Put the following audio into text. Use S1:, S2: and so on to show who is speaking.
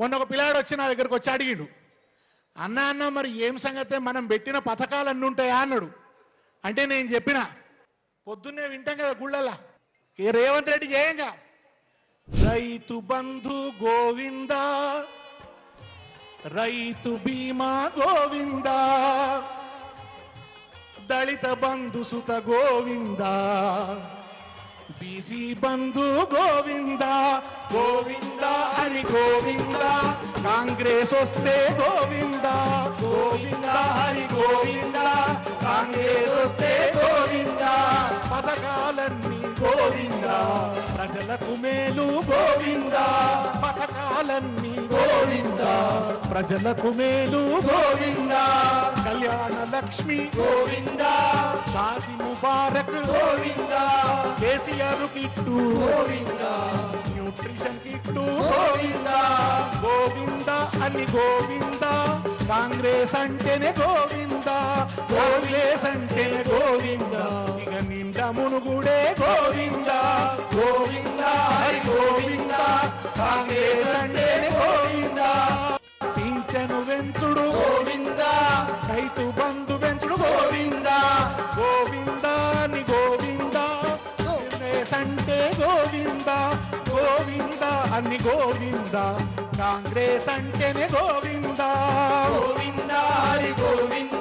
S1: మొన్న ఒక పిల్లాడు వచ్చి నా దగ్గరకు వచ్చి అడిగిండు అన్న అన్న మరి ఏం సంగతే? మనం పెట్టిన పథకాలు అన్నీ ఉంటాయా? అన్నాడు. అంటే నేను చెప్పిన పొద్దున్నే వింటాం కదా గుళ్ళల్లా. ఏ రేవంత్ రెడ్డి చేయంగా. రైతు బంధు గోవింద రైతు బీమా గోవింద దళిత బంధు సుత గోవింద బీసీ బంధు గోవింద గోవింద హరి గోవింద కాంగ్రెస్ వస్తే గోవింద. గోవింద హరి గోవింద కాంగ్రెస్ వస్తే గోవింద. పథకాలన్నీ గోవింద ప్రజలకు మేలు గోవింద. పథకాలన్నీ గోవింద ప్రజలకు మేలు Govinda. Kalyana Lakshmi Govinda. Shaadi Mubarak Govinda. KCR kit Govinda. Nutrition kit Govinda Govinda అని గోవింద. కాంగ్రెస్ అంటేనే గోవింద కాంగ్రెస్ అంటేనే గోవింద. ఇక నింద మునుగుడే గోవింద. గోవింద హరి గోవింద కాంగ్రెస్ అంటేనే గోవింద. పింఛను వెంచుడు గోవింద. రైతు బంధు గోవింద అన్ని గోవింద. కాంగ్రెస్ అంటేనే గోవింద. గోవింద హరి గోవింద.